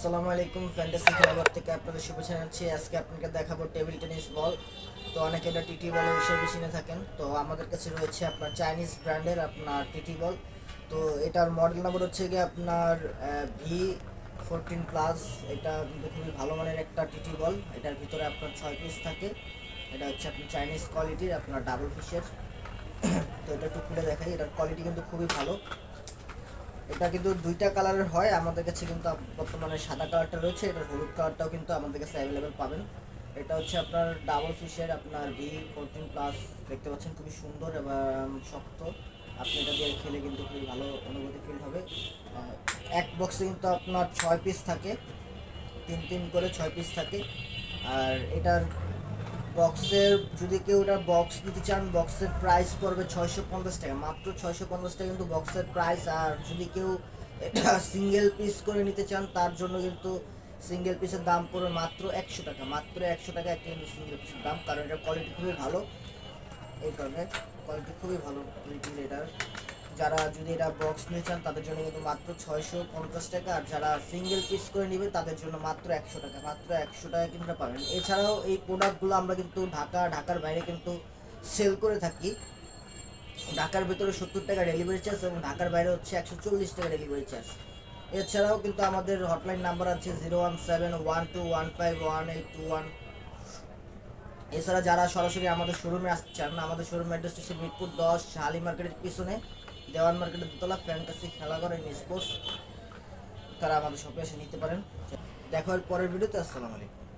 আসসালামু আলাইকুম ফ্যান্টাসি খেলাঘর থেকে আপনাদের শুভেচ্ছা জানাচ্ছি। আজকে আপনাকে দেখাবো টেবিল টেনিস বল। তো অনেকে এটা টিটি বল হিসেবে চিনে থাকেন। তো আমাদের কাছে রয়েছে আপনার চাইনিজ ব্র্যান্ডের আপনার টিটি বল। তো এটার মডেল নাম্বার হচ্ছে গিয়ে আপনার ভি ফোরটিন প্লাস এটা কিন্তু খুবই ভালো মানের একটা টিটি বল। এটার ভিতরে আপনার ছয় পিস থাকে। এটা হচ্ছে আপনার চাইনিজ কোয়ালিটির আপনার ডাবল ফিশের তো এটা একটু খুলে দেখাই। এটার কোয়ালিটি কিন্তু খুবই ভালো। এটা কিন্তু দুইটা কালারের হয়। আমাদের কাছে কিন্তু বর্তমানে সাদা কালারটা রয়েছে এটা হলুদ কালারটাও কিন্তু আমাদের কাছে অ্যাভেলেবেল পাবেন। এটা হচ্ছে আপনার ডাবল ফিশের আপনার ভি ফোরটিন প্লাস দেখতে পাচ্ছেন খুবই সুন্দর এবং শক্ত। আপনি এটা দিয়ে খেলে কিন্তু খুবই ভালো অনুভূতি ফিল হবে। এক বক্সে কিন্তু আপনার ছয় পিস থাকে। তিন তিন করে ছয় পিস থাকে। আর এটার বক্সের, যদি কেউ এটা বক্স নিতে চান, বক্সের প্রাইস পড়বে ছয়শো পঞ্চাশ টাকা। মাত্র ছয়শো পঞ্চাশ টাকা কিন্তু বক্সের প্রাইস আর যদি কেউ এটা সিঙ্গেল পিস করে নিতে চান, তার জন্য কিন্তু সিঙ্গেল পিসের দাম পড়বে মাত্র একশো টাকা। মাত্র একশো টাকা একটা কিন্তু সিঙ্গেল পিসের দাম, কারণ এটার কোয়ালিটি খুবই ভালো। এই কারণে কোয়ালিটি খুবই ভালো এটার যারা যদি এটা বক্স নিতে চান, তাদের জন্য কিন্তু মাত্র ছয়শো পঞ্চাশ টাকা। আর যারা সিঙ্গেল পিস করে নেবে, তাদের জন্য মাত্র একশো টাকা। মাত্র একশো টাকা কিন্তু পাবেন এছাড়াও এই প্রোডাক্টগুলো আমরা কিন্তু ঢাকা, ঢাকার বাইরে কিন্তু সেল করে থাকি। ঢাকার ভেতরে সত্তর টাকা ডেলিভারি চার্জ এবং ঢাকার বাইরে হচ্ছে একশো চল্লিশ টাকা ডেলিভারি চার্জ এছাড়াও কিন্তু আমাদের হটলাইন নাম্বার আছে zero one seven one two one five one eight two one এছাড়া যারা সরাসরি আমাদের শোরুমে আসতে চান, আমাদের শোরুম অ্যাড্রেস হচ্ছে মিরপুর দশ শালি মার্কেটের পিছনে। দেওয়ান মার্কেটের দোতলা ফ্যান্টাসি খেলা এন্ড স্পোর্টস তারা আমাদের শপে এসে নিতে পারেন। দেখা পরের ভিডিওতে আসসালামু আলাইকুম।